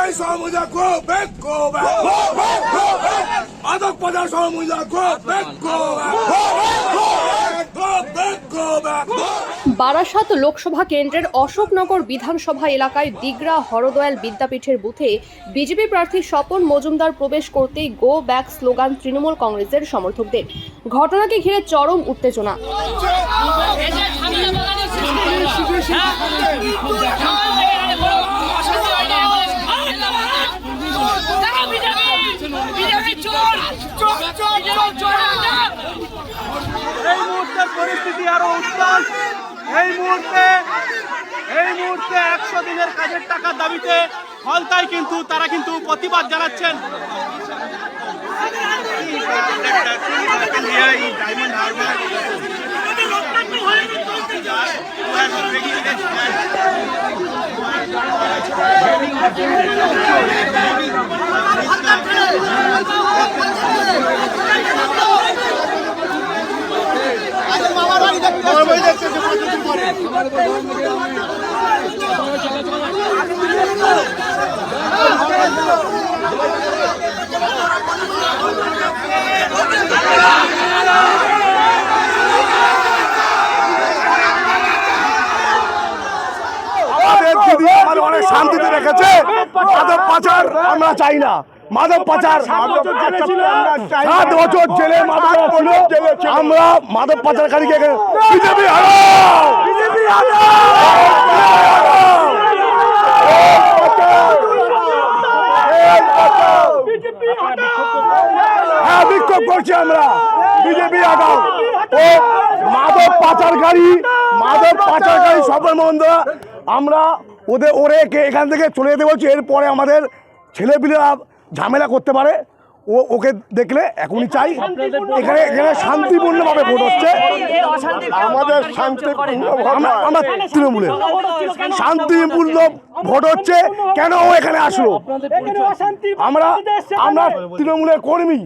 Why Barasat Lok Sabha কেন্দ্রের অশোকনগর বিধানসভা এলাকায় দিগরা হরদয়াল বিদ্যাপীঠের বুথে বিজেপি প্রার্থী স্বপন মজুমদার প্রবেশ করতেই গো ব্যাক স্লোগান তৃণমূল কংগ্রেসের সমর্থকদের ঘটনাকে ঘিরে চরম উত্তেজনা পরিস্থিতি আরও উত্তাল এই মুহূর্তে এই মুহূর্তে একশো দিনের কাজের টাকার দাবিতে ফলতায় কিন্তু তারা কিন্তু প্রতিবাদ জানাচ্ছেন। অনেক শান্তিতে রেখেছে। পাচার আমরা চাই না। মাদক পাচার। সাত বছর জেলে মাদক ছিল। আমরা মাদক পাচারকারীকে বিজেপি হারাও। বিজেপি হ্যাঁ বিক্ষোভ করছি আমরা। বিজেপি আগাও ও মাদক পাচারকারী মাদক পাচারকারী সফল মন্দ আমরা ওদের ওরে এখান থেকে চলে যেতে বলছি। এরপরে আমাদের ছেলেপিলেরা ঝামেলা করতে পারে ও ওকে দেখলে এখনই চাই। এখানে এখানে শান্তিপূর্ণভাবে ভোট হচ্ছে। আমাদের শান্তিপূর্ণ আমার আমরা তৃণমূলের। শান্তিপূর্ণ ভোট হচ্ছে। কেন ও এখানে আসলো? আমরা আমরা তৃণমূলের কর্মী।